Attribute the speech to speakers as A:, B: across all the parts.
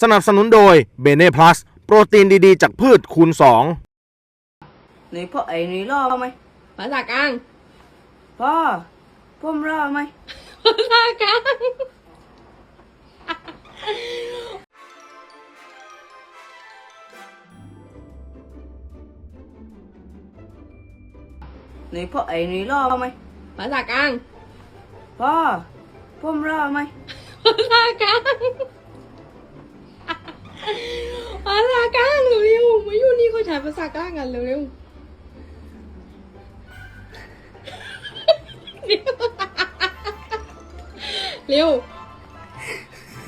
A: สนับสนุนโดยเบเน่พลัสโปรตีนดีๆ จากพืชคูณ2
B: นี่พ่อไอ้นี่รอไหม
C: ภาษากลาง
B: พ่อผมรอไหม
C: ภาษากลาง
B: นี่พ่อไอ้นี่รอไหม
C: ภาษากลาง
B: พ่อผมรอไหม
C: ภาษากลาง ภาษากลางเร็วๆมาอยู่นี่เขาใช้ภาษากลางกันเร็วๆเร็ว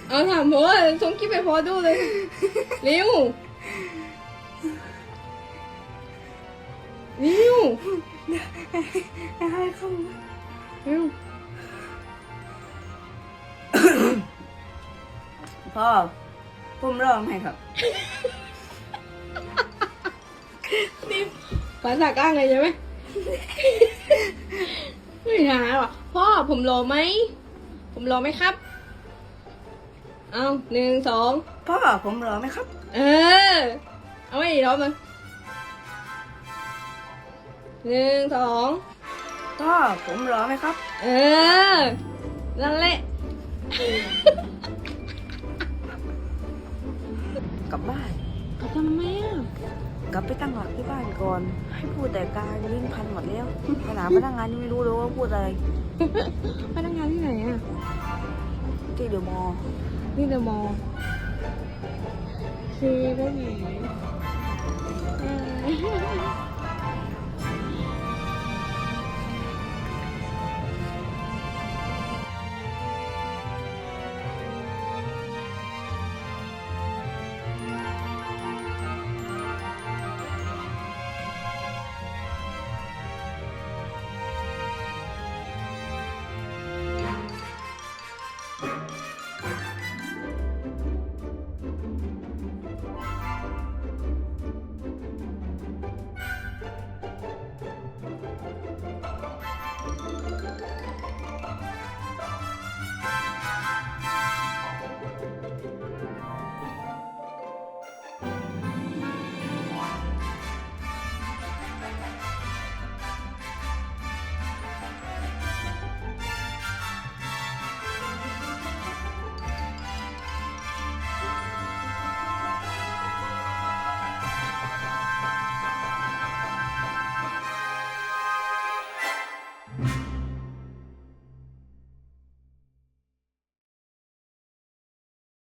C: เอาถามเพราะว่าส่งคลิปไปพอดูเลย เร็ว เร็ว
B: ให้เข้ามา
C: เร็ว
B: พ่อ ผมรอไหมครับ
C: นี่ภาษากลางเลยใช่ไหม ไม่ถามหรอกพ่อผมรอไหม ผมรอไหมครับ เอาหนึ่งสอง
B: พ่อผมรอไหมครับ
C: เออ เอาไว้อีกรอบหนึงหนึ่งสอง
B: พ่อผมรอไหมครับ
C: เออ นั่นแหละ
B: กลับบ้าน
C: เขาทำไมอะ
B: กลับไปตั้งหลักที่บ้านก่อน ให้พูดแต่การลิ้นพันหมดแล้วขนาดพนักงานยังไม่รู้เลยว่าพูดอะไร
C: พนักงานที่ไหนอะ
B: ที่เดอะมอลล์
C: นี่เดอะมอลล์คือได้ไหนเออ